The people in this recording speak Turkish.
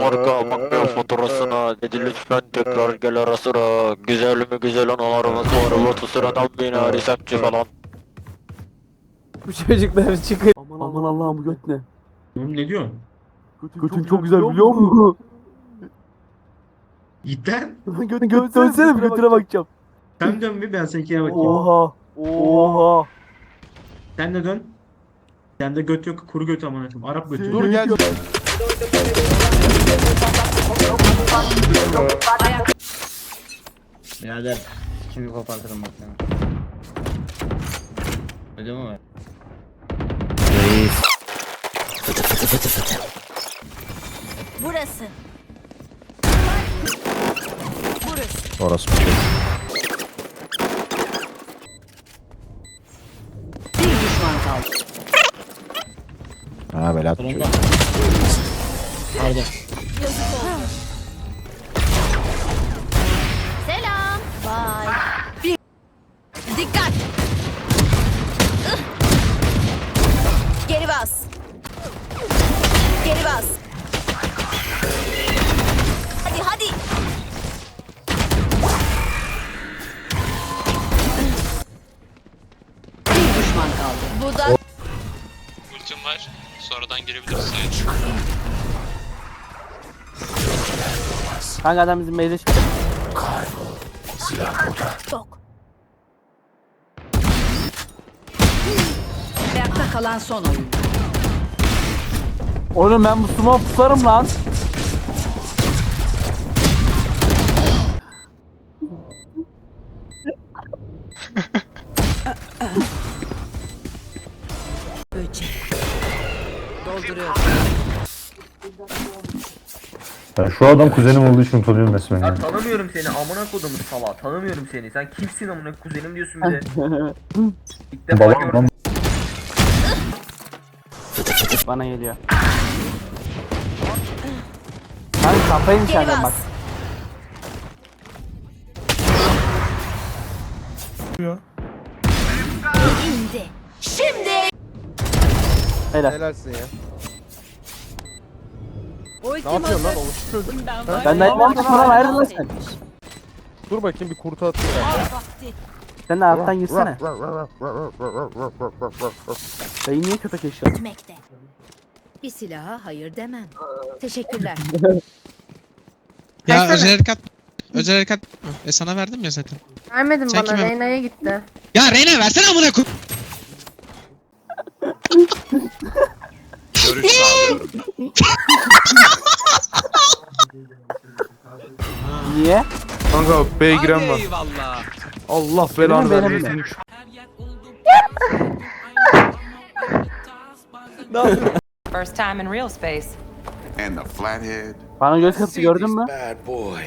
Marka makyaj faturasına dedi lütfen tekrar gel ara sıra Güzel mi güzel analarımız var Batı sıradan bina recepçi falan Bu çocuklar çıkıyor. Aman, Allah'ım bu göt ne? Oğlum ne diyorsun? Götün çok güzel biliyor musun? Cidden? Götün göt dönsene bir götüne bakacağım. Sen dön bir ben seninkine bakayım. Oha. Oha. Sen de dön. Sen de göt yok kuru göt amına koyayım. Arap götü. Dur gel. Birader kimi kopartırım bak sana. Öyle mi var? Burası. Burası. Orası bir şey. Ha bela Sonunda. tutuyor. Pardon. Kaldı. Bu da Ultim var. Sonradan girebiliriz sayın. Kanka adam bizim meyze çıktı. çok. Ayakta kalan son oyun. Oğlum ben bu smoke tutarım lan. Dolduruyor. Ben şu adam kuzenim olduğu için utanıyorum resmen ya. Tanımıyorum seni amına kodumun sala. Tanımıyorum seni. Sen kimsin amına kuzenim diyorsun bir de. İlk defa Babam gördüm. lan Bana geliyor. Kanka kafayı senden bak. Şimdi. Helal. Helalsin ya. Ultim Ne yapıyorsun lan oğlum? Çocuk. Ben de yapmam da sonra ayrılma sen. Dur bakayım bir kurtu atayım ben. Sen de alttan girsene. Dayı niye köpek eşya? Gitmekte. Bir silaha hayır demem. Teşekkürler. Ya özel harekat özel harekat e sana verdim ya zaten. Vermedin Sen bana kime- Reyna'ya gitti. Ya Reyna versene amına koy. Niye? Kanka B'ye giren var. Allah belanı Benim, benim vermesin. First time in real space. And the flathead. Bana göz kırptı gördün mü? Bad boy.